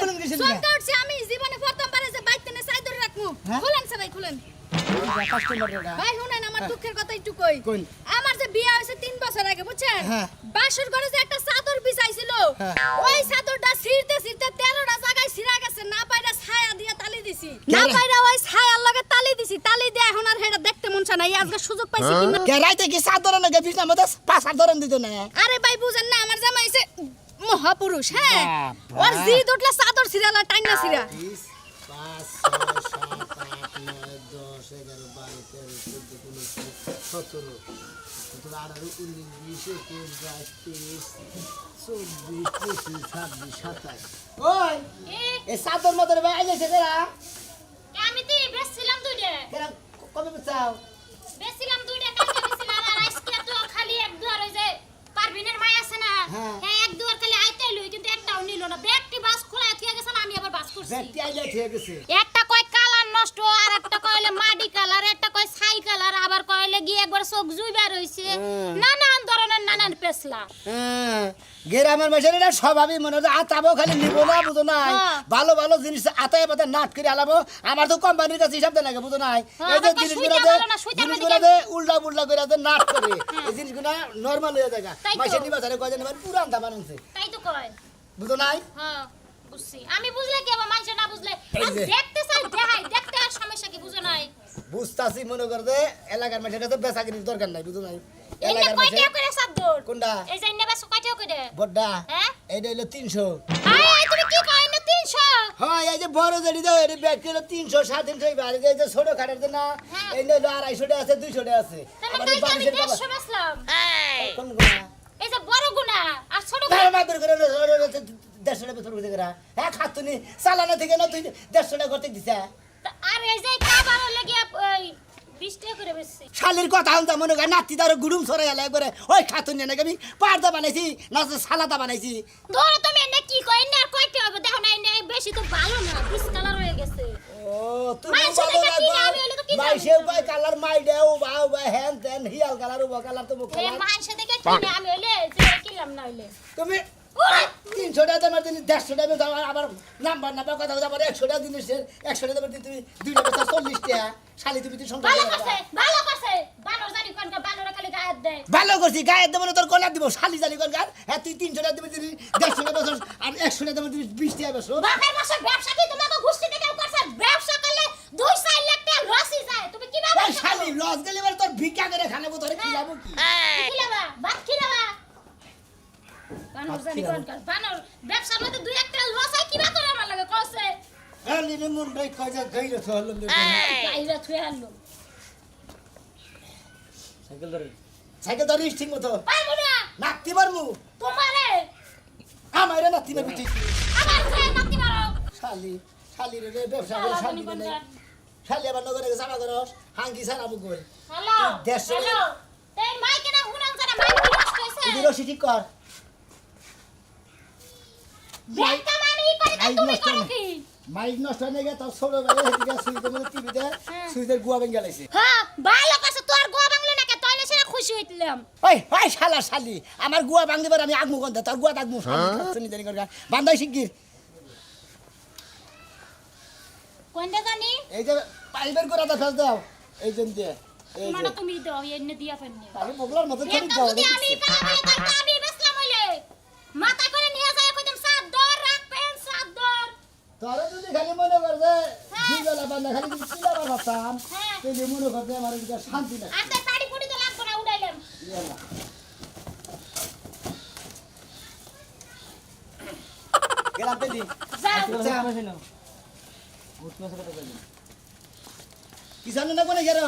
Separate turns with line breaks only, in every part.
খুলেন গেছেন
চমকা উঠছে আমি জীবনে প্রথমবারে যে বাইক টেনে সাইড রাখমু
হ্যাঁ?
খুলেন সে ভাই খুলেন ভাই শুনেন আমার দুঃখের কথা একটু কই। আমার যে বিয়ে হয়েছে তিন বছর আগে বুঝছেন?
হ্যাঁ।
বাসর ঘরে যে একটা চাদর বিছাইছিল
হ্যাঁ।
ওই চাদরটা ছিঁড়তে ছিঁড়তে তেরোটা জায়গায় ছিঁড়া গেছে না পাইরা ছায়া দিয়ে তালি দিছি। না পাইরা ওই ছায়ার লগে তালি দিছি তালি দিয়ে এখন আর হেটা দেখতে মন চায় না এই আজকে সুযোগ পাইছি কিনা।
কে রাইতে কি ধরন নাকি বিছনা মধ্যে? পাঁচ ধরন দিত না।
আরে ভাই বুঝেন না আমার জামাই হইছে মহাপুরুষ হ্যাঁ। ওর জি দুটলা চাদর ছিঁড়ালা টাইনা
সতেরো সতেরো আঠারো উনিশ বিশ একুশ বাইশ তেইশ চব্বিশ পঁচিশ ছাব্বিশ সাতাশ।
ওই কেরা
আমি তো বেচছিলাম দুইটা।
কেরা কবে বেচাও?
বেচছিলাম দুইটা কালকে বেচছিলাম আর আজকে তো খালি এক দুয়ার ওই যে পারভিনের মাই আছে না
হ্যাঁ।
হ্যাঁ এক দুয়ার খালি আইতে লই কিন্তু একটাও নিল না ব্যাগটি বাস খোলা থিয়ে গেছে না আমি আবার বাস করছি। একটা কয় কালার নষ্ট আর একটা কইলে মাটি কালার একটা কয় ছাই কালার আবার কইলে গিয়ে একবার চোখ জুইবার রইছে। নানান ধরনের নানান পেছলা।
হ্যাঁ, গ্রামের এটা স্বভাবই মনে হয় আতাবো খালি নিব না বুঝো নাই।
হ্যাঁ।
ভালো ভালো জিনিস আতায় পাতা নাট করে আলাবো। আমার তো কোম্পানির কাছে হিসাব দেয় লাগে বুঝো নাই।
হ্যাঁ,
এই যে উল্টা করে নাট করে এই জিনিসগুলো নর্মাল হয়ে যায় মাসে নিবা কয় জানি পুরান দাম আনছে
তাই তো কয়।
বুঝো নাই?
হ্যাঁ। বুঝছি আমি বুঝলে কি আবার মানুষ না বুঝলে দেখতে চাই দেখাই দেখতে আর সমস্যা কি বুঝো নাই
বুঝতাছি মনে করে যে এলাকার মানুষের কাছে বেচা কিনির দরকার নাই বুঝো নাই এলাকার
কয়টা
মানুষের
করে সাদ্দর
কোনটা
এই যে নেবে কয়টা করে
বড্ডা
হ্যাঁ
এইটা হলো তিনশো
আয় আয় তুমি কি কয় না 300
হ্যাঁ এই যে বড় জড়ি দাও এর ব্যাগ কিলো তিনশো সাড়ে তিনশো এই যে এই যে ছোট খাটের যে না
হ্যাঁ।
এই হলো আড়াইশো টাকা আছে দুইশো টাকা আছে
তাহলে
আবার এই
আমি
বালিশের
150 বেচলাম
কোন গুণা?
এই যে বড় গুনা আর ছোট
ভাই, দেড়শো টাকা বেতন করে হ্যাঁ খাতুনি চালানো থেকে না তুই দেড়শো টাকা করতে দিছে।
তা- আর এই যে কাবার লাগি ওই 20 টাকা করে বেচছি।
শালির কথা হন মনে করে নাতি তার গুড়ুম সরে গেল একবারে ওই খাতুনি নাকি আমি পার্দা বানাইছি না সালাদা বানাইছি।
ধরো তুমি এনে কি কয় এনে আর কয়টা হবে? দেখো না এনে বেশি তো ভালো না ডিস কালার হয়ে গেছে।
ও তুমি ভালো না
না, হলে
কালার মাই দেও বাউ বা হ্যান তেন হিয়াল কালার কালার তো মুখ কালার
মানুষে দেখে কিনে আমি হইলে যে কিনলাম না হইলে
তুমি তিনশো টাকা দামের জিনিস দেড়শো টাকা দাম আবার নাম্বার নাম্বার কথা কথা আবার একশো টাকা জিনিসের একশো টাকা দামের তুমি দুই টাকা চল্লিশ টাকা। শালি তুমি
ভালো
করে।
করছে গায়ে
দেবো না তোর কলা দিব। শালি জানি কর গার হ্যাঁ তুই তিনশো টাকা দেবে দেড়শো টাকা বেসো আর একশো টাকা দেবে বিশ টাকা বেসো
ব্যবসা কি তোমাকে ঘুষতে থেকে করছে? ব্যবসা করলে দুই চার লাখ টাকা লসই যায়। তুমি কি ভাবে
শালি লস গেলে তোর ভিক্ষা করে খানাবো তোর খিলাবো কি
খিলাবা? ভাত খিলাবা? বানর
ভাত
জানি। কোন বানর ব্যবসার মধ্যে দুই একটা লস হয় কি করে আমার লাগে? কইছে
হ্যাঁ লিনে মন রাই কয় যে তো হলো
গাইরা থুয়ে আনলো
সাইকেল ধরে। সাইকেল ধরে ঠিক মতো।
পারব না।
নাকতি পারমু
তোমারে।
আমারে নাকতি পারবি ঠিক।
আমার থুয়ে নাতি মারো।
শালি শালি রে ব্যবসা করে
শালা
শান্তি
জানি
নেই
কোনটা।
শালি আবার নগরে জামা করস হাঙ্কি সারা মুখ
হ্যালো
দেড়শো
হ্যালো। এই মাইকে না হুনাং জানা মাইক কি নষ্ট হইছে।
এদিকে রশি ঠিক কর।
করে তুমি
নষ্ট
করো কি?
মাইক নষ্ট হয়ে গেছে তোর ছোট বেলা হেদিকে সুইতে মধ্যে টিভিতে
হ্যাঁ।
গুয়া ভেঙে গেলাইছে
হ্যাঁ ভালো কাছে তোর গোয়া বাংলা নাকি তইলে সেটা খুশি হইতিলাম।
ওই ওই শালা শালি আমার গুয়া ভাঙতে পারে আমি আগমু গন্ধ তোর গুয়া আগমু শুনি জানি কর বান্ধাই শিগগির।
কোনটা জানি?
এই যে পাইবের গোড়া দা ফেল দাও এই জন দিয়ে এই
তুমি দাও এনে দিয়া ফেলনি
আমি বগলার মতো দাও
আমি করতে আমি বেসলাম হইলে মাথা করে নিয়ে যায় কইতাম সাত দর রাখবেন সাত দর
তোরা যদি খালি মনে
হ্যাঁ।
বান্ধা খালি যদি চিলাবার ভাবতাম
হ্যাঁ।
তাহলে মনে আমার শান্তি
তো লাগবে না উড়াইলাম।
গেলাম পেদি
যাও।
কি জানো না কোনে গেরো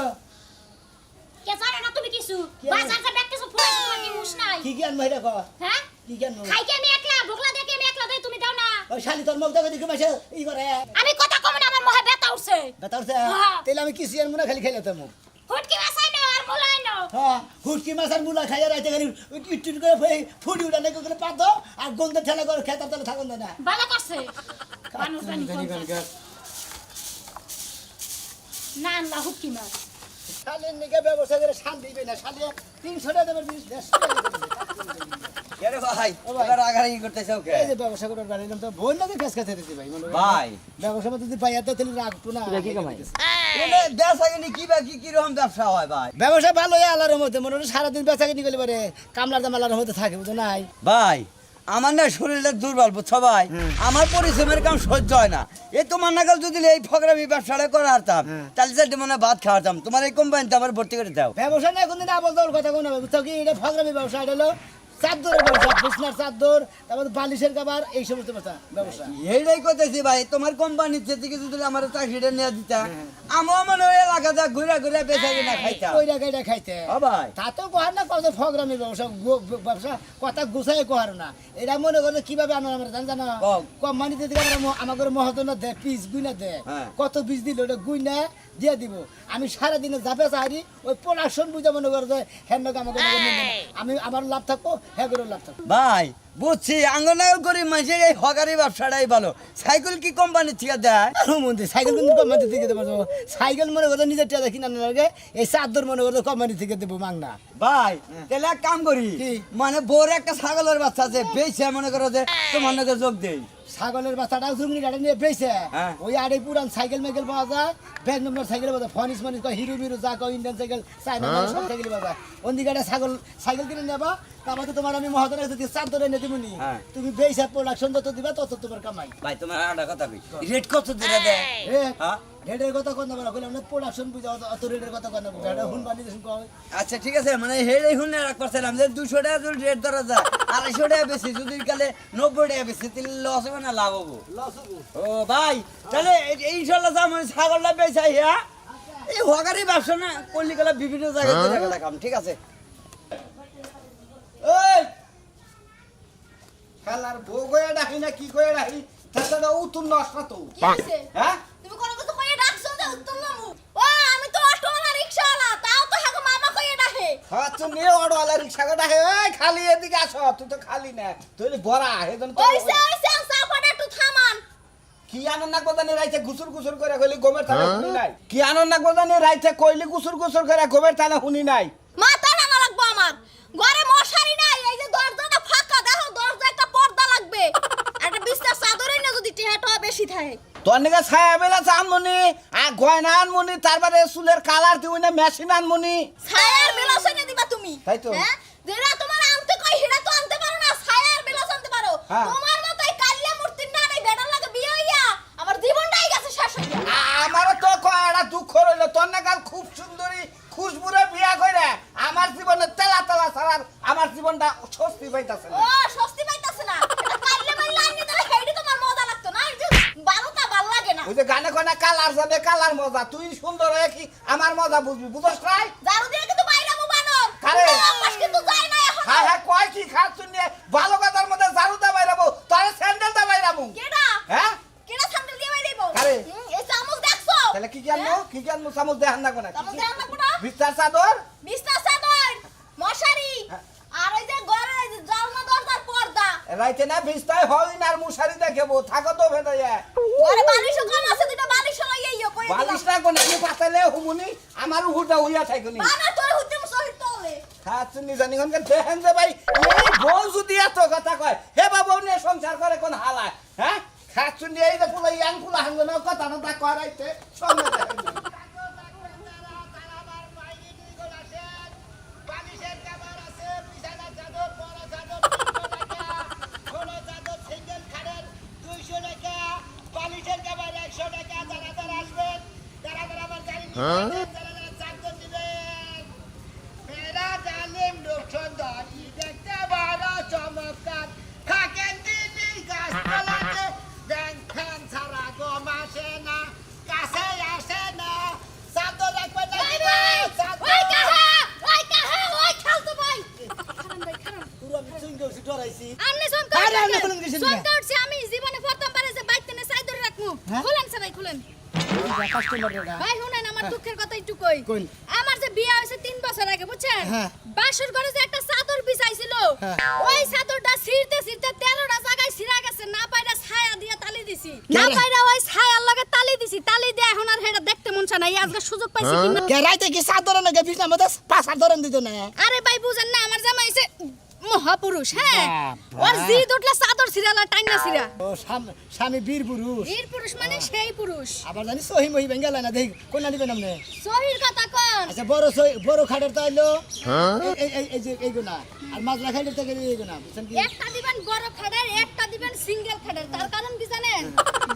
কে জানো না তুমি কিছু?
কি?
বাজার যা ব্যাগ কিছু ফুরাইছো নাকি মুশ নাই।
কি জ্ঞান মহিলা ক
হ্যাঁ?
কি জ্ঞান মহিলা?
খাইকে আমি একলা ভোগলা দেখে একলা দেই তুমি দাও না।
ওই শালি তোর মুখ দেখে দেখে মাসে ই করে।
আমি কথা কম না আমার মহা ব্যথা উঠছে।
বেতারছে
হ্যাঁ।
তাহলে আমি কিছু জানব না খালি খেলে তো মুখ?
হুটকি বাসাই না আর মোলাই না
হ্যাঁ হুটকি মাছ আর মুলা খাইয়া রাইতে খালি ইট ইট করে ফে- ফুটি উড়ানে করে পাত আর গন্ধে ঠেলা করে খেতার তাহলে থাকুন না
ভালো করছে। মানুষ জানি কোনটা। না হুটকি মাছ।
শালির নিকে ব্যবস্থা করে শাল দিবে না শালিয়ে তিনশো টাকা দেবে দেড়শো টাকা দেবে
ভাই? এবার রাগারাগি করতেছো কে
এই যে ব্যবসা করার বাড়ি তো বোন নাকি ফেস খাতে দিতে ভাই
ভাই।
ব্যবসা যদি পাই এত তাহলে রাখতো না
কি কামাই?
এনে ব্যবসা কিনি কি বা কি কি রকম ব্যবসা হয় ভাই?
ব্যবসা ভালো হয় মধ্যে মনে হয় সারাদিন বেচা কিনি করলে পারে কামলার দাম মধ্যে থাকে বুঝো নাই?
ভাই আমার না শরীরটা দুর্বল বুঝছ ভাই? আমার পরিশ্রমের কাম সহ্য হয় না। এ তোমার নাগাল যদি এই ফকরামি ব্যবসাটা করে হারতাম তাহলে চারটে মনে ভাত খাওয়াতাম তোমার এই কোম্পানিতে আমার ভর্তি করে দাও।
ব্যবসা না এখন দিন আবল দৌড় কথা কোন বুঝছ কি? এটা ফাগরামি ব্যবসা এটা হলো চাদরের বিছনার চাদর তারপর বালিশের কাবার এই সমস্ত ব্যবসা ব্যবসা।
এইটাই করতেছি ভাই তোমার কোম্পানির থেকে যদি আমার চাকরিটা নিয়ে দিতা। আমার মনে হয় এলাকাটা ঘুরে ঘুরে বেচা কিনা খাইতাম
ওই টাকা খাইতে।
ভাই।
তা তো কহার না কত ফগরামি ব্যবসা গো- গো- ব্যবসা কথা গুছাই কহার না। এটা মনে করলে কীভাবে আনো আমরা জান জানো?
কও।
কোম্পানিতে থেকে আমরা আমাদের মহাজনা দেয় পিস গুইনা দেয়
হ্যাঁ।
কত পিস দিল ওটা গুইনা দিয়ে দিব। আমি সারাদিনে যাবে চাহারি ওই পড়াশোন বুঝে মনে করো যে হ্যাঁ আমাকে আমি আমার লাভ থাকব হ্যাঁ করে লাভ থাকব।
ভাই বুঝছি আঙ্গনাগর গরিব মানুষের এই হকারি ব্যবসাটাই ভালো। সাইকেল কি কোম্পানির থেকে দেয়?
মন্দির সাইকেল কিন্তু কোম্পানি থেকে দেবো? সাইকেল মনে করো নিজের টাকা কিনা লাগে এই চাদর মনে করো কোম্পানি থেকে দেবো মাংনা।
ভাই তাহলে এক কাম করি মানে বোর একটা ছাগলের বাচ্চা আছে বেশি মনে করো যে তোমার নাকি যোগ দেই।
ছাগলের বাচ্চাটা ঝুঁকনি গাড়ি নিয়ে পেয়েছে
হ্যাঁ।
ওই আড়ে পুরান সাইকেল মাইকেল পাওয়া যায় ব্যাগ নম্বর সাইকেল পাওয়া যায় ফনিস মনিস কয় হিরো মিরো যা কয় ইন্ডিয়ান সাইকেল চাইনা মাল সব সাইকেল পাওয়া যায়। গাড়ি ছাগল সাইকেল কিনে নেবা তারপর তো তোমার আমি মহাজনের কাছে চার ধরে দিবনি
হ্যাঁ।
তুমি প্রোডাকশন যত দিবা তত তোমার কামাই।
ভাই তোমার একটা কথা কই? রেট কত
এ
হ্যাঁ?
রেটের কথা কোন বলা কইলাম না প্রোডাকশন বুঝা অত- অত রেটের কথা কোন বুঝা এটা হুন বানি দেন কয়
আচ্ছা ঠিক আছে মানে হেড়ে শুনে রাখ করছিলাম যে দুশো টাকা যদি রেট ধরা যায় আড়াইশো টাকা বেশি যদি কালে নব্বই টাকা বেশি তাহলে লস হবে না লাভ হব? ও ভাই তাহলে ছাগলটা বেচাই হ্যাঁ? এই হকারি ব্যবসা না বিভিন্ন জায়গায় রাখাম ঠিক আছে
এই খেলার বউ গয়ে ডাকি না কি করে ডাকি? তাছাড়া তো। হ্যাঁ?
তুমি কোনো কিছু কইয়ে ডাকছো যে উত্তর লামু ও আমি তো অটোওয়ালা রিকশাওয়ালা তাও তো হাগো মামা কইয়ে ডাকে।
হ্যাঁ তুমি অটোওয়ালা রিক্সা ডাকে এই খালি এদিকে আসো তুই তো খালি না তুই বড়া হেদন তো
ওইসে ওইসে সাপাটা একটু থামান।
কি আনন্দ গোদানি রাইতে গুসুর গুসুর করে কইলি গোমের থালা শুনি নাই? কি আনন্দ গোদানি রাইতে কইলি গুসুর গুসুর করে গোমের থালা শুনি নাই?
মাথা রাঙা লাগবো আমার ঘরে মশারি নাই এই যে দরজাটা ফাঁকা দেখো দরজা একটা পর্দা লাগবে একটা বিস্তার চাদরই না যদি টেহাটা বেশি থাকে।
তোর নিকে ছায়া বেলা আনমনি আর গয়না আনমনি তারপরে চুলের কালার দিবি না মেশিন আনমনি।
ছায়ার বেলস এনে দিবা তুমি?
তাই তো।
হ্যাঁ? যেটা তোমার আনতে কই সেটা তো আনতে পারো না ছায়ার বেলস আনতে পারো।
হ্যাঁ।
তোমার মতো এই কালিয়া মূর্তির না বেটার লাগে বিয়ে হইয়া আমার জীবনটাই গেছে শেষ হইয়া।
আমারও তো কয়টা দুঃখ রইল তোর নাগাল খুব সুন্দরী খুশবুরে বিয়া করে আমার জীবনে তেলা তেলা ছাড়ার আমার জীবনটা স্বস্তি পাইতাছে
ও স্বস্তি পাইতাছে না এটা কালিয়া মাইল আনি দিলে হেডি তোমার মজা লাগতো না এই যে বারোটা ভালো লাগে না
ওই যে গানে গানে কালার যাবে কালার মজা। তুই সুন্দর হয়ে কি আমার মজা বুঝবি বুঝস নাই?
জারু দিয়ে কিন্তু বাইরে মু বানর।
কারে?
কিন্তু কিন্তু যায় না এখন।
হ্যাঁ হ্যাঁ কয় কি খাচ্ছ নিয়ে? ভালো কথার মধ্যে ঝাড়ু দাবাই রাবো তাহলে স্যান্ডেল দাবাই রাবো
কেডা?
হ্যাঁ?
কেডা সামনে দিয়ে বাইরে দেবো
কারে?
এই চামচ দেখছ?
তাহলে কি কি আনব? কি কি আনব? চামচ দেখান না কোনা
চামচ দেখান না কোনা?
বিস্তার চাদর?
বিছনা চাদর মশারি
হ্যাঁ।
আর ওই যে ঘরে জানলা দরজার পর্দা।
রাইতে না বিস্তায় হয় না আর মুশারি দেখেবো থাকো তো ভেদে
ঘরে বালিশও কম আছে দুটো বালিশ লইয়ে ইয়ে করে দিলাম
বালিশ না কোন আমি পাতালে হুমুনি আমার থাকুনি
বানা তোর হুতে সহিত তোলে
খাচ্ছ নিজানি কোন? দেখেন যে ভাই এই বউ যদি এত কথা কয় হে বাবু নিয়ে সংসার করে কোন হালায় হ্যাঁ? নিয়ে এই যে পুরো ইয়াং পুলা হাঙ্গন কথা না করাইতে সঙ্গে
কাস্টমার রেডা
ভাই শুনেন আমার দুঃখের কথা একটু কই। আমার যে বিয়ে হয়েছে তিন বছর আগে বুঝছেন?
হ্যাঁ।
বাসর ঘরে যে একটা চাদর বিছাইছিল
হ্যাঁ।
ওই চাদরটা ছিঁড়তে ছিঁড়তে তেরোটা জায়গায় ছিঁড়া গেছে না পাইরা ছায়া দিয়ে তালি দিছি। না? পাইরা ওই ছায়ার লগে তালি দিছি তালি দিয়ে এখন আর হেটা দেখতে মন চায় না। আজকে সুযোগ পাইছি কিনা?
কে রাইতে কি সাত ধরে না বিছনা মধ্যে পাঁচ সাত ধরেন দিত না?
আরে ভাই বুঝেন না আমার মহাপুরুষ হ্যাঁ। ওর জি দুটলা চাদর সিরালা টাইনা সিরা
ও স্বামী বীর পুরুষ।
বীর পুরুষ মানে সেই পুরুষ।
আবার জানি সহি মহি ভেঙ্গে না দেখ কোন দিবেন আপনি?
সহির কথা কোন।
আচ্ছা বড় সহি বড় খাটের তো আইলো এই- এই এই- এই যে এইগুনা আর মাজরা খাটের তো এইগুনা বুঝছেন কি?
একটা দিবেন বড় খাড়ার একটা দিবেন সিঙ্গেল খাড়ার তার কারণ কি জানেন?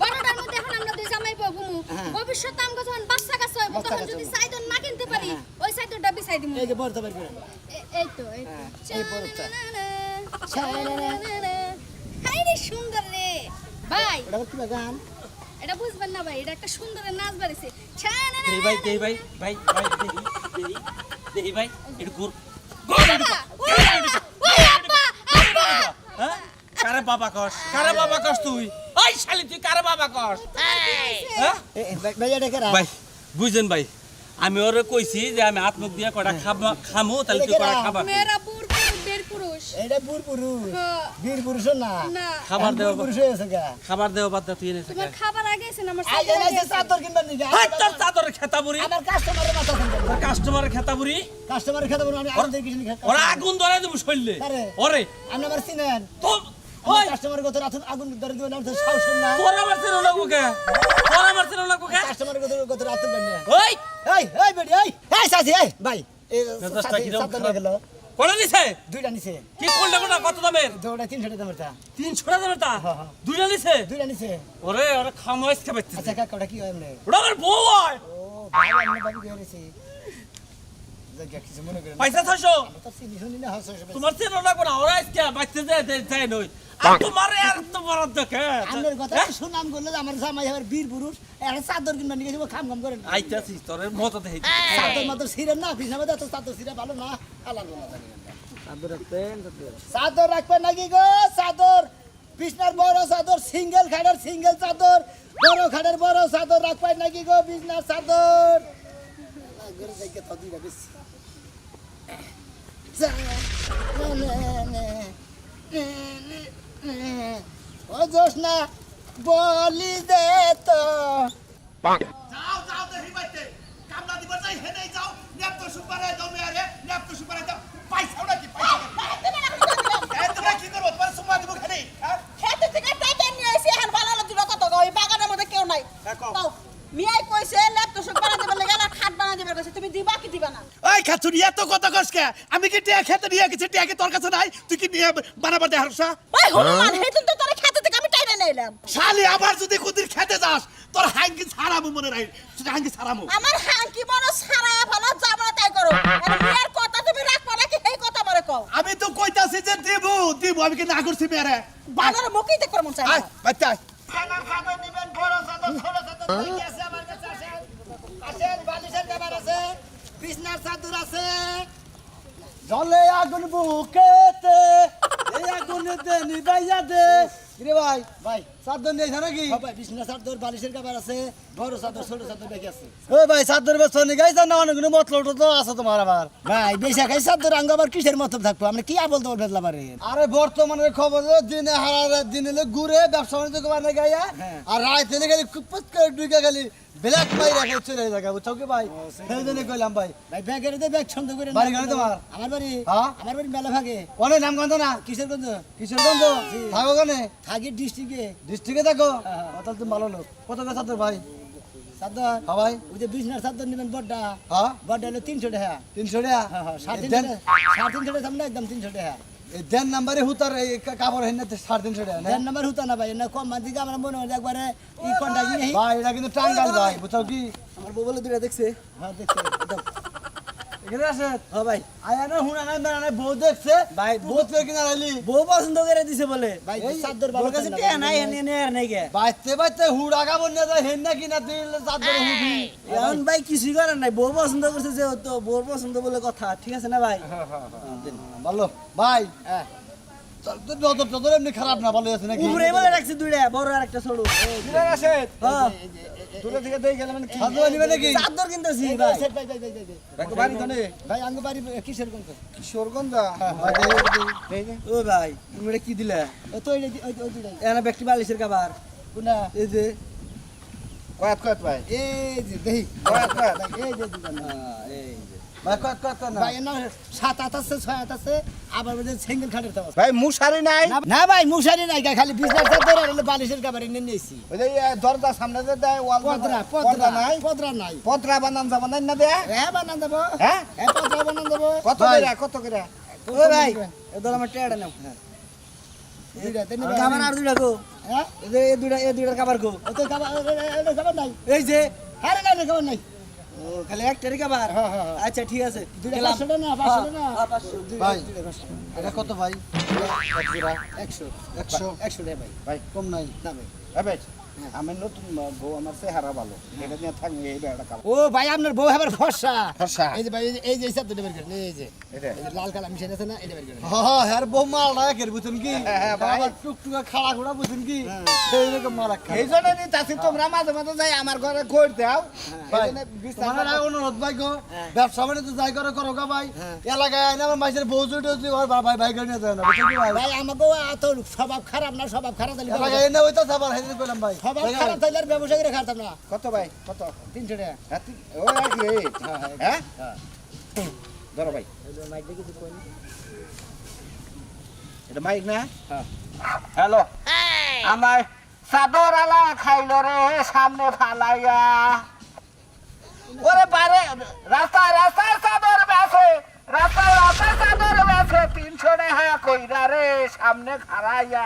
বড়টার মধ্যে এখন আমরা দুই জামাই পাবো
হ্যাঁ।
ভবিষ্যতে আমরা যখন বাচ্চা কাছে হইব তখন যদি সাইদন না কিনতে পারি
হ্যাঁ।
ওই সাইদনটা বিছাই দিমু।
এই যে বড় তো বের
এই তো এই তো।
হ্যাঁ, এই বড়টা।
হাই রে সুন্দর রে। ভাই।
আবার কি গান?
এটা বুঝবেন না ভাই এটা একটা সুন্দর নাচ বাড়িছে।
দেহি ভাই দেহি ভাই ভাই ভাই দেহি দেহি ভাই
আব্বা।
হ্যাঁ? কারে বাবা কস? কারে বাবা কস তুই? ওই শালি তুই কারে বাবা কস? হ্যাঁ?
এ, এ, ভাই- কেরা?
ভাই আমি ওরে কইছি যে আমি আত্মক দিয়ে কটা খাব খামু তাহলে তুই কটা
পুরুষ। হ্যাঁ।
বীর পুরুষ না।
না।
খাবার দেওয়া খাবার দেওয়া বাদ দে তুই এনেছিস
তোমার খাবার আগে এসে না? আমার
আই
সাথে
এনে চাদর কিনবার
তোর খেতা বুড়ি
আমার কাস্টমারের মাথা
কাস্টমারের খেতা বুড়ি
কাস্টমারের খেতে আমি
আগুন ধরে দেবো
কারে?
ওরে।
আপনি আমার চিনেন।
ওই!
কাস্টমারের কত আগুন আগুন ধরে দিবেন আমি তো সাহস না।
তোর আমার না কোকে? তোর আমার না কোকে?
কাস্টমারের কত কত আতুন বেন
ওই!
এই এই বেডি এই এই সাথী এই ভাই এই সাথী
খারাপ?
গেল।
কোটা নিছে?
দুইটা নিছে।
কি করলে কোটা কত দামের?
দুইটা তিনশো টাকা দামের তা
তিনশো টাকা দামের তা
হ্যাঁ, হ্যাঁ।
দুইটা নিছে?
দুইটা নিছে।
ওরে ওরে খামাইস খাবাইছে
আচ্ছা কাকা ওটা কি হয় এমনি?
ওটা আমার বউ হয়।
ও ভাই আপনি বাবু কি করেন না।
পয়সা
আমি না হাসো
তোমার চেনো না কোনা ওরা আজকে বাচ্চা যায় যায় নই তোমার আর তোমার দেখে
আপনার কথা শুনাম করলে যে আমার জামাই আবার বীর পুরুষ। একটা চাদর কিনবা নিয়ে যাব খাম খাম করেন
আইতাছি তোর মতো দেখি
চাদর মাত্র ছিঁড়েন না মধ্যে এত চাদর ছিঁড়ে ভালো না। আলাদা আলাদা চাদর রাখবেন নাকি গো? চাদর। বিছনার বড় চাদর সিঙ্গেল খাটের সিঙ্গেল চাদর। বড় খাটের বড় চাদর রাখবেন নাকি গো বিছনার চাদর? ঘরে যাইকে তো দুইটা বেশি। ও জোসনা বলি দে তো।
যাও যাও দেখি বাইতে। কামলা দিবার যাই হেনে যাও। ন্যাপ তো সুপারে দাও মেয়ারে। ন্যাপ তো সুপারে দাও পয়সাও নাকি পয়সা এই তোমরা কি করব তোমার সুমা দিব খালি হ্যাঁ?
খেতে থেকে টাকা নিয়ে এসে এখন বানালো দিল কত? ওই বাগানের মধ্যে কেউ নাই।
দেখো।
তাও মিয়াই কইছে ল্যাপ তো সব বানা দেবে লাগে আর খাট বানা দেবে কইছে তুমি দিবা কি দিবা
এত কসকে আমি কি টিয়া খেতে নিয়ে গেছি? টিয়া কি তোর কাছে নাই? তুই কি নিয়ে বানাবার দে হারসা
ওই হনুমান হেতুন তো তোর খেতে থেকে আমি টাইনে নিলাম
শালি আবার যদি কুদির খেতে যাস তোর হাঙ্গি ছাড়াবো মনে রাখ তুই হাঙ্গি ছাড়াবো।
আমার হাঙ্কি বড় সারা ভালো যাব তাই করো। আর কথা তুমি রাখবা নাকি সেই কথা বলে কও?
আমি তো কইতাছি যে দিব দিব আমি কি না করছি
বাগানের মুখেই দেখতে মন চাই
বড় ছোট আছে আমার কাছে আসেন। আসেন বালিশের খাবার আছে। বিছনার চাদর আছে। জলে আগুন বুকেতে এই আগুন দে নিবাইয়া দে। রে ভাই? ভাই। চাদর নেই নাকি ভাই বিছনা চাদর বালিশের খাবার আছে। বড় চাদর ছোট চাদর দেখে আছে
ওই ভাই চাদর বেশ নি গাইছ না অনেকগুলো মতলব তো আছে তোমার আবার।
ভাই বেশা খাই চাদর আঙ্গ আবার কিসের মতলব থাকব? আমরা কি আবল তো বেদলা পারে
আরে বর্তমানের খবর দিনে হারারে দিনে ঘুরে ব্যবসা বাণিজ্য না গাইয়া
হ্যাঁ।
আর রাত হলে খালি কুপত করে ঢুকে খালি ব্ল্যাক মাই রাখে চলে যায় বুঝছ কি ভাই? সেই জন্য কইলাম ভাই।
ভাই ব্যাগের দে ব্যাগ ছন্দ করে
বাড়ি গাড়ি তোমার?
আমার বাড়ি
হ্যাঁ?
আমার বাড়ি মেলা ভাগে।
অনেক নাম গন্ধ না?
কিসের গন্ধ?
কিশোরগঞ্জ থাকো কেনে
থাকি ডিস্ট্রিক্টে।
ডিস্ট্রিক্টে থাকো?
হ্যাঁ।
ও, তুমি ভালো লোক। কত করে চাদর ভাই?
চাদর
হ্যাঁ ভাই।
ওই যে বিছনার চাদর নেবেন বড়টা।
হ্যাঁ।
বড়টা হলো তিনশো টাকা।
তিনশো টাকা?
হ্যাঁ হ্যাঁ। সাড়ে তিনশো টাকা সাড়ে তিনশো টাকা একদম তিনশো টাকা।
দেন নাম্বারে হুতার কাপড় হেন সাড়ে তিনশো টাকা
দেন নাম্বার হুতা না ভাই না কম দিকে আমরা মনে হয় একবারে ই কন্টাক্ট নেই।
ভাই এটা কিন্তু টাঙ্গাল ভাই বুঝছ কি?
আমার বউ বলে দুটা দেখছে। হ্যাঁ দেখছে
এখানে আছে
হ্যাঁ ভাই।
আয়া না হুনা নাই বেড়া না বউ দেখছে।
ভাই,
বউ কিনা রাইলি?
বউ পছন্দ করে দিছে বলে। ভাই ভালো কাছে টিয়া নাই এনে নে আর নাই গে।
বাইতে বাইতে হুড় যায় হেন না কিনা তুই চাদর হুবি
এখন ভাই কিছুই করার নাই বউ পছন্দ করছে যে তো বউর পছন্দ বলে কথা ঠিক আছে না ভাই?
ভালো। ভাই
হ্যাঁ।
নজর টজর এমনি খারাপ না ভালো আছে নাকি
উপরে বলে রাখছি দুইটা বড় আর একটা ছোট হ্যাঁ
দূরে থেকে দেখে গেলে মানে চাদর নিবে নাকি
চাদর কিনতেছি ভাই ভাই ভাই ভাই ভাই
বাড়ি জানে
ভাই আঙ্গ বাড়ি কিসের কোন
কিশোরগঞ্জা
ও ভাই তুমি এটা কি দিলে ও তো ওই ওই ওই দুইটা এনা ব্যক্তি বালিশের খাবার কোনা এই যে
কয়াত কয়াত ভাই
এই যে দেহি
কয়াত কয়াত
এই যে দুইটা না এই সাত আট আছে ছয় আট আছে আবার সিঙ্গেল খাটের তো
ভাই মুশারি নাই
না ভাই মুশারি নাই খালি বিছনার চাদর আর হলো বালিশের কাবার এনে নিয়েছি
ওই যে এ, সামনে যে দেয় ওয়াল
পদরা পদরা
নাই
পদরা নাই
পত্রা বানান না দে
হ্যাঁ বানান দেবো
হ্যাঁ
হ্যাঁ পদরা বানান দেবো
কত। করে কত করে
ও ভাই এদর আমার টেড়া নাও কাবার আর দুইটা গো
হ্যাঁ
এই যে এই দুইটা এই দুইটার কাবার গো
ও তো কাবার এ- এ- এ- কাবার নাই
এই যে
হ্যাঁ রে, নাই রে, কাবার নাই
খালি একটা কাবার
বার হ্যাঁ, হ্যাঁ।
আচ্ছা ঠিক আছে। হ্যাঁ, পাঁচশো।
ভাই এটা কত ভাই?
একশো।
একশো।
একশো। রে ভাই
ভাই
কম নাই
না ভাই
এ ভাই। আমি নতুন বউ আমার চেহারা ভালো এটা নিয়ে থাকবে এই বেড়াটা কালো
ও ভাই আপনার বউ আবার ফর্সা
ফর্সা।
এই যে ভাই এই যে- এই যে হিসাব দুটো বের করেন এই যে
এটা
এই যে লাল কালার মিশে আছে না এটা বের করেন
হ্যাঁ হ্যাঁ বউ মাল না একের বুঝুন কি
হ্যাঁ, হ্যাঁ, ভাই।
আবার টুকটুকা খাড়া ঘোড়া বুঝুন কি সেই রকম মাল এক
এই জন্য নি তাছি তোমরা মাঝে মাঝে যাই আমার ঘরে কই দাও
ভাই তোমার আর অনুরোধ ভাই গো ব্যবসা মানে তো যাই করে করো গা ভাই এলাকায় আইনা আমার মাইসের বউ জুটে হচ্ছে ভাই ভাই করে নিয়ে যায় না ভাই
আমাকে স্বভাব খারাপ না স্বভাব খারাপ
এলাকায় এনে হইতাছে আবার হেদিন কইলাম ভাই
স্বভাব খারাপ তাহলে আর ব্যবসা করে না।
কত ভাই? কত?
তিনশো টাকা।
ও একই রেট। হ্যাঁ ধরো ভাই। এটা মাইক না? হ্যালো। আমার চাদর আলা খাইল রে সামনে ফালাইয়া। ওরে বাইরে রাস্তায় রাস্তায় চাদর বেছে রাস্তায় রাস্তায় চাদর বেছে তিনশো টাকা কইরা রে সামনে খারাইয়া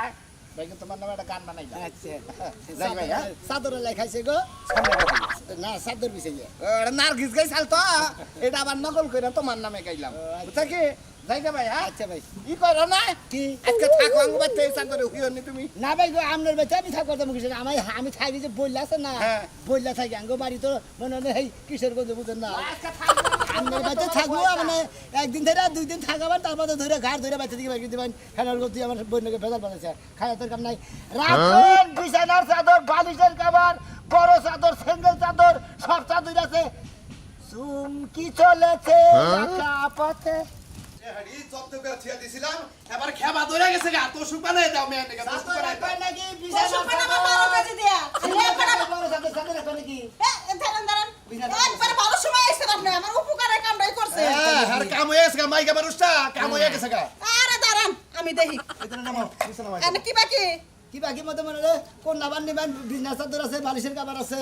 ভাই তোমার নামে একটা গান বানাই
আচ্ছা। লাইখাইছে ভাই হ্যাঁ?
চাদর লেখাইছে গো। না চাদর বিছে
নার্গিস গাইছাল তো এটা আবার নকল করে তোমার নামে গাইলাম বুঝছা কি? যাই গে ভাই হ্যাঁ
আচ্ছা ভাই।
ই করো না?
কি?
আজকে থাকো আঙ্গ বাচ্চা এই চাকরি হুইনি তুমি।
না ভাই গো আপনার বাচ্চা আমি থাকব তো কিছু আমি আমি থাকি যে বললা আছে না
হ্যাঁ।
বললা থাকি আঙ্গ বাড়ি তো মনে হয় এই কিশোর গঞ্জ বুঝেন না। আপনার বাচ্চা থাকব মানে একদিন ধরে দুই দিন থাকাবার তারপর তো ধরে ঘাট ধরে বাচ্চা দিকে বাইরে দিবেন। খেলার করতে আমার বন্যকে ভেজাল বানাইছে খাওয়া তোর কাম নাই। রাখবেন বিছানার চাদর বালিশের কাবার বড় চাদর সিঙ্গেল চাদর সব চাদর আছে। চুমকি চলেছে নাকি চাদর বড় চাদর চাদর আছে নাকি?
একবার ভালো সময় এসে আপনি আমার উপকারের কামটাই করছে। আরে দাঁড়ান আমি দেখি। এনে কি বাকি?
কি বাকি মতো মনে রে কোন নাবার নিবেন? বিজনেস চাদর আছে বালিশের কাবার আছে।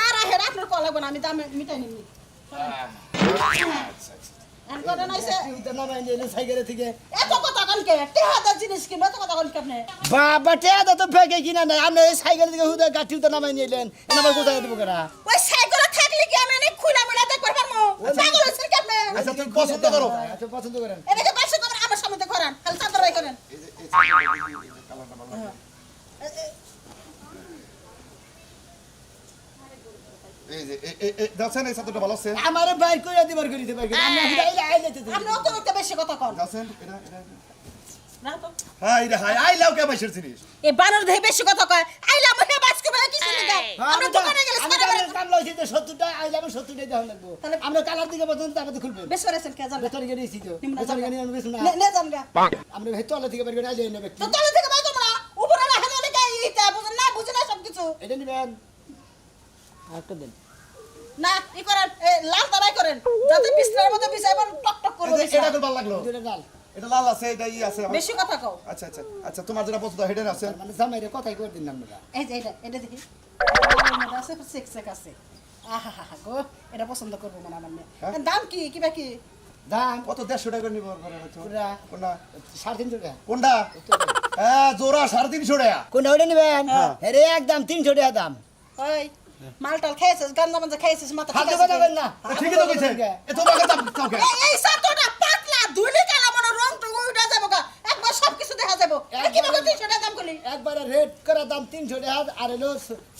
আর হেরা আপনার কল লাগবে না আমি দাম মিটাই নিবি এন কথা নাইছে
নামাই নিয়ে সাইকেলে থেকে
এত কথা কোন কে টেহাদার জিনিস কিনবে এত কথা কোন কে আপনি
বাবা টেয়া তো ফেকে কিনা নাই আপনি এই সাইকেল থেকে হুদে গাঠি উঠে নামাই নিলেন এনে আবার কোথায় দেবো কেনা
ওই সাইকেলে থাকলে কি আমি এনে খুলা মিলা দেখতে পারব পাগল হইছেন কি আপনি
আচ্ছা তুমি পছন্দ করো
আচ্ছা পছন্দ করেন
এটাকে বাসা করেন আমার সামনে করেন খালি চাদর করেন
এই যে এ- এ- এ- দেখছেন এই ছাত্রটা ভালো আছে?
আমার বাইর করে দিবার করে দিতে পারি আমি আইলে আইলে তো
আপনি অত অত বেশি কথা কন।
দেখছেন এটা এটা
না তো।
হাই রে হাই আই লাও কে বাইশের জিনিস?
এই বানর দেহে বেশি কথা কয়। আইলা মহে বাস করবে কি শুনি দাও আমরা দোকানে গেলে সারা
কামের কাম লইছি তো সত্তরটা আইলে আমি সত্তরটাই দেওয়া লাগবো।
তাহলে-
আমরা কালার দিকে পছন্দ তারপর তো খুলবেন
বেশ করেছেন কে জানবে
বেতন গিয়ে নিয়েছি তো। বেতন গিয়ে আমি না।
নে নে জানগা
আমরা ভেতর থেকে বের করে আইলে নেবে
তো তলে থেকে বাইর করব উপরে রাখা যাবে কে ইটা বুঝেন না সব কিছু
এটা নিবেন। আরেকটা দেন।
না ই করেন লাল দাঁড়াই করেন যাতে বিছনার মধ্যে বিছাইবার টক টক করবে
এটা তো ভালো লাগল।
দুটো ডাল
এটা লাল আছে এটা ই আছে
বেশি কথা কও।
আচ্ছা আচ্ছা আচ্ছা তোমার যেটা পছন্দ হেডে আছে।
মানে জামাইরে কথাই করে দিন আমরা
এই যে এটা এটা দেখি। এটা আছে সেক সেক আছে। আহা হা হা গো এটা পছন্দ করব মানে আমার
হ্যাঁ?
দাম কি কি
দাম?
কত দেড়শো টাকা নিব
পুরা
কোনটা?
সাড়ে তিনশো টাকা।
কোনটা? হ্যাঁ জোড়া সাড়ে তিনশো টাকা।
কোনটা ওটা নিবেন? আরে একদম তিনশো টাকা দাম।
ওই। মালটাল খাইছিস গান্দা মাঞ্জা খাইছিস মাথা ঠিক আছে
না।
ঠিকই তো কইছে। এ তোমার কাছে চাও কে
এই সাতটা পাতলা ধুলি কালা মনে রং তো উইটা যাব গা। একবার সব কিছু দেখা যাব। কি বলে তিনশো টাকা দাম করলি?
একবার রেড করা দাম তিনশো টাকা আর হলো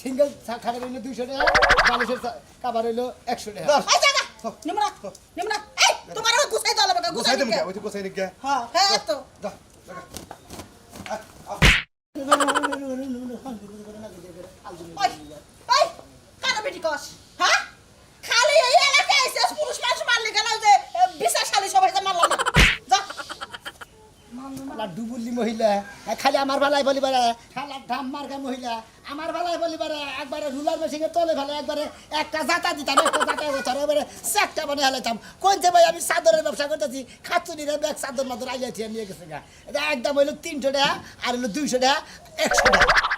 সিঙ্গেল খাবার হইল দুইশো টাকা বালিশের কাবার হইল একশো টাকা।
ধর।
এই জায়গা নিমরা নিমরা এই তোমার গুছাই দাও
গোসাই
গুছাই
কে? ওই তো গোসাই নিকে
হ্যাঁ হ্যাঁ তো
যা যা
ওই ওই কানা বেটি কস হ্যাঁ খালি এই এলাকায় আইছিস পুরুষ মানুষ মারলি কেন যে বিশাশালী সবাই যে মারলাম না যা
খালি আমার ভালাই বলি পারে খেলার ধাম মার্কা মহিলা। আমার ভালাই বলি পারে একবারে রুলার মেশিনে তলে ফেলে, একবারে একটা জাতা দিতাম, একটা জাতা বছর এবারে চেকটা মানে হেলাইতাম কোনছে ভাই, আমি চাদরের ব্যবসা করতেছি, খাতুনিরে ব্যাগ চাদর মাদর আইয়াছি নিয়ে গেছে গা। এটা একদম হইল তিনশো টাকা, আর হইল দুইশো টাকা, একশো টাকা।